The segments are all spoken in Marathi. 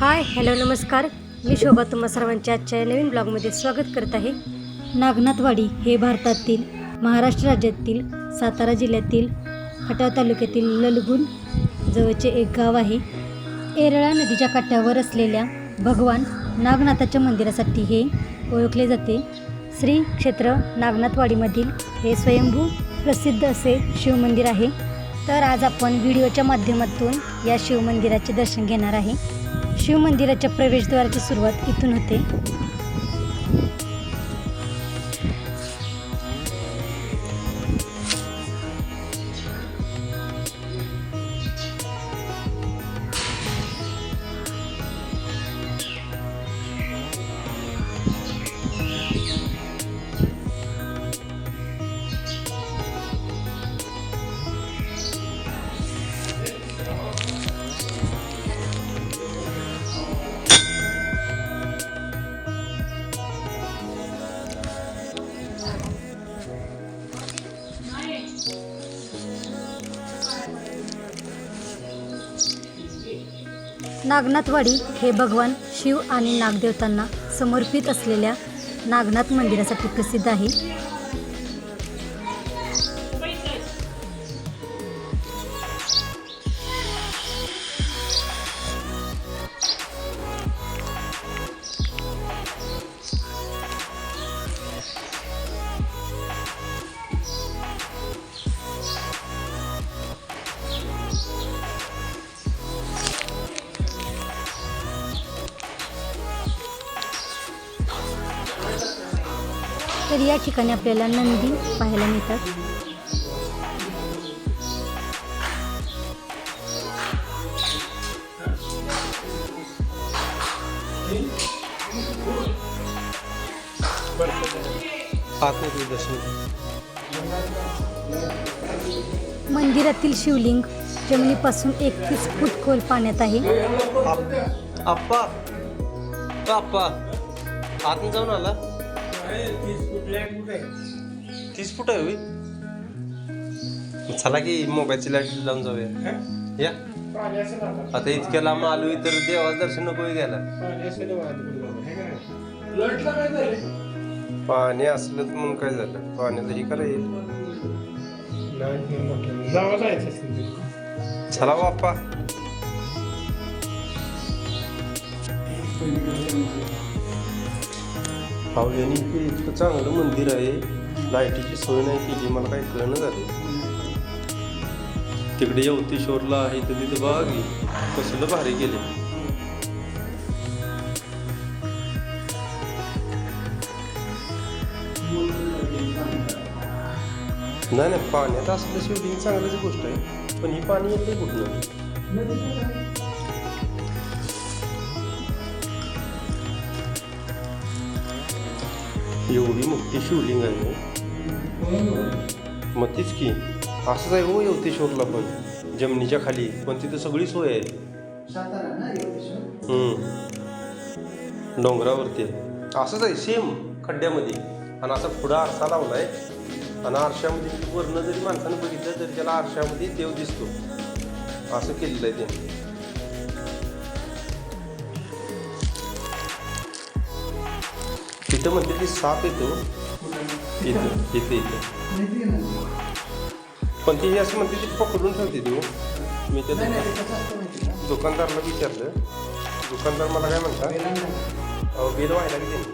हाय हॅलो नमस्कार. मी शोभा तुम्हा सर्वांच्या आजच्या नवीन ब्लॉगमध्ये स्वागत करत आहे. नागनाथवाडी हे भारतातील महाराष्ट्र राज्यातील सातारा जिल्ह्यातील खटाव तालुक्यातील ललगुण जवळचे एक गाव आहे. एरळा नदीच्या काठावर असलेल्या भगवान नागनाथाच्या मंदिरासाठी हे ओळखले जाते. श्री क्षेत्र नागनाथवाडीमधील हे स्वयंभू प्रसिद्ध असे शिवमंदिर आहे. तर आज आपण व्हिडिओच्या माध्यमातून या शिवमंदिराचे दर्शन घेणार आहे. शिवमंदिराच्या प्रवेशद्वाराची सुरुवात इथून होते. नागनाथवाडी हे भगवान शिव आणि नागदेवतांना समर्पित असलेल्या नागनाथ मंदिरासाठी प्रसिद्ध आहे. तर या ठिकाणी आपल्याला नंदी पाहायला मिळतात. मंदिरातील शिवलिंग जमिनीपासून एकतीस फूट खोल पाण्यात आहे. आप्पा आप्पा आप्पा आतून जाऊन आला? तीस फूट आहे? चला की मोबाईलची लाइट लावून जाऊया. या. आता इतक्या लांब आलोय तर देवाचं दर्शन नको घ्यायला. पाणी असलं तर मग काय झालं? पाण्याला हे करा येईल. तर. चला बाप्पा. अहो यांनी इतकं चांगलं मंदिर आहे. लाईटीची सोय नाही केली मला काही कळणं झालं. तिकडे यवतेश्वरला आहे तर तिथं बाग कसलं भारी गेले नाही नाही पाण्यात असलं शिवलिंग चांगलीच गोष्ट आहे. पण ही पाणी येते कुठलं एवढी मोठी शिवलिंग आहे. मग तीच की. असंच आहे हो येवतेश्वरला पण. जमिनीच्या खाली. पण तिथं सगळी सोय आहे. हम्म. डोंगरावरती. असंच आहे सेम खड्ड्यामध्ये. आणि असा पुढं आरसा लावलाय. आणि आरशामध्ये वरनं जरी माणसानं बघितलं तरी त्याला आरशामध्ये देव दिसतो. असं केलेलं आहे त्यांनी. तिथं म्हणते की साप येतो. इथं इथं इथं. पण ती असं म्हणते ती पकडून ठेवते ती हो. मी त्या दुकान- दुकानदाराला विचारलं. दुकानदार मला काय म्हणता? अहो बिल व्हायला की त्यांनी.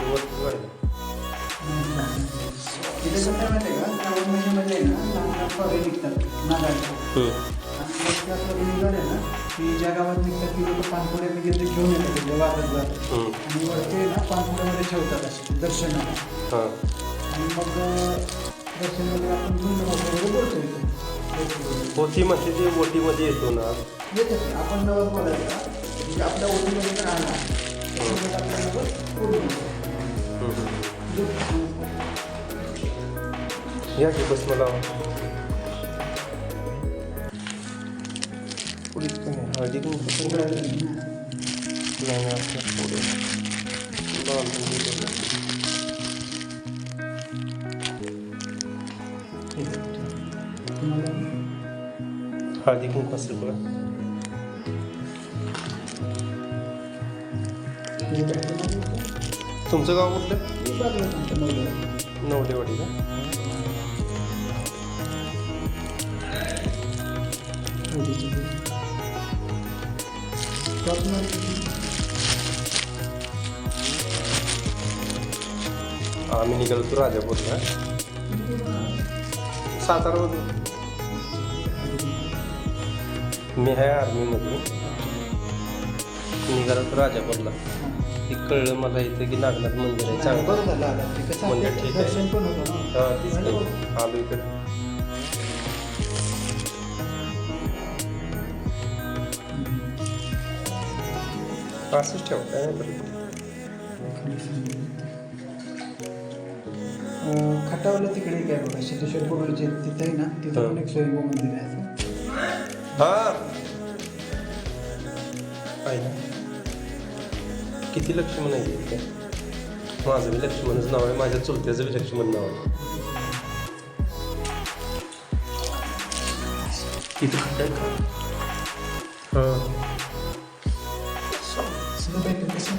ते वरती व्हायला. हम्म. की ज्या गावात निघतात ती लोक पानपोड्या वगैरे ते घेऊन येतात तिथे जातात. हम्म. आणि वरती ना पानपोड्यामध्ये ठेवतात असे दर्शनाला हां. आणि मग अं, दर्शनामध्ये आपण गुंड वगैरे बोलतो इथे. होती म्हणते ते ओटीमध्ये येतो ना. येतात. आपण नवस बोलायचा म्हणजे आपल्या ओळखीमध्ये जर आला. म्हणजे या की बस मला हळदी कुंकू असेल बघा? तुमचं गाव कुठलं हे. नवडेवाडी का नदीची ती. आम्ही निघालो राजापूरला. सातारामधून मी आहे आर्मीमध्ये. निघालो तो राजापूरला. ते कळलं मला इथे की नागनाथ मंदिर आहे चांगलं. म्हणजे ठीक आहे. आलो इकडे. असंच ठेव. काय नाही खटावला तिकडे काय बघा सिद्धेश्वर कोरोलीचे तिथे आहे ना तिथं पण एक स्वयंभू मंदिर आहे. हा. किती लक्ष्मण आहे इथे? माझं बी लक्ष्मणच नाव आहे माझ्या चुलत्याचं बी लक्ष्मण नाव आहे. किती खड्डा हां.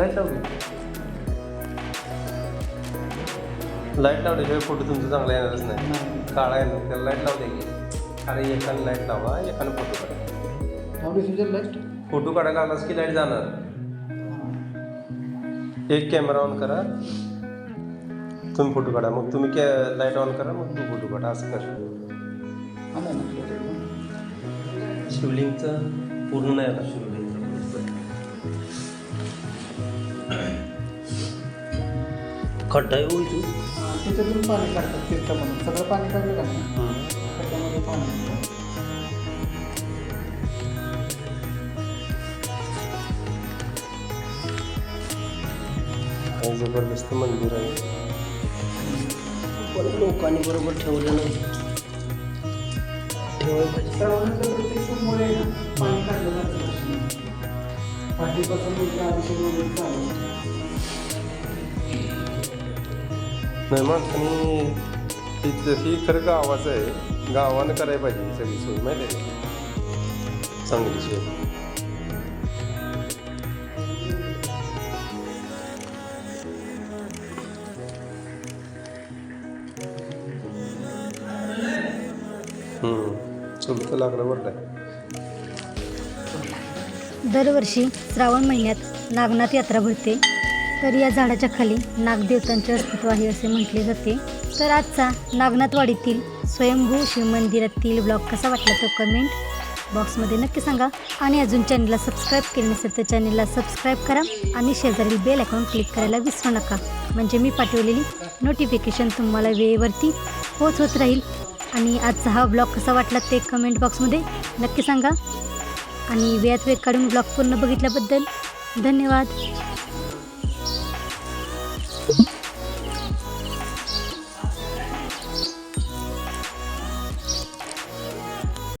लाइट लावली. लाइट लावल्याशिवाय फोटो तुमचा चांगला येणारच नाही. काळा येणार त्याला लाइट लावले की अरे एकाने लाइट लावा एकाने फोटो काढा. suggest फोटो काढायला आलास की लाइट जाणार? एक कॅमेरा ऑन करा. तुम्ही फोटो काढा. मग तुम्ही कॅ लाइट ऑन करा मग तू फोटो काढा. असं कर. शिवलिंगचं पूर्ण नाही आला शिवलिंगचं खड्डा होई तू हा, त्याच्यातून पाणी काढतात सगळं पाणी काढलं का नाही? त्याच्यामध्ये पाणी जबरदस्त मंदिर आहे. पण लोकांनी बरोबर ठेवलं नाही. ठेवायला पाहिजे. माणसाने तिथं ही खरं गावाचं आहे. गावानं करायला पाहिजे सगळी सोय माहिती आहे चांगली सोय. चुलतं लागलं बरं काय दरवर्षी श्रावण महिन्यात नागनाथ यात्रा भरते. तर या झाडाच्या खाली नागदेवतांचे अस्तित्व आहे असे म्हटले जाते. तर आजचा नागनाथवाडीतील स्वयंभू शिवमंदिरातील ब्लॉग कसा वाटला तो कमेंट बॉक्समध्ये नक्की सांगा. आणि अजून चॅनलला सबस्क्राईब केले नसेल तर चॅनलला सबस्क्राईब करा आणि शेजारील बेल अकाउंट क्लिक करायला विसरू नका. म्हणजे मी पाठवलेली नोटिफिकेशन तुम्हाला वेळेवरती पोहोचवत राहील. आणि आजचा हा ब्लॉग कसा वाटला ते कमेंट बॉक्समध्ये नक्की सांगा. आणि वेळात वेळ काढून ब्लॉग पूर्ण बघितल्याबद्दल धन्यवाद.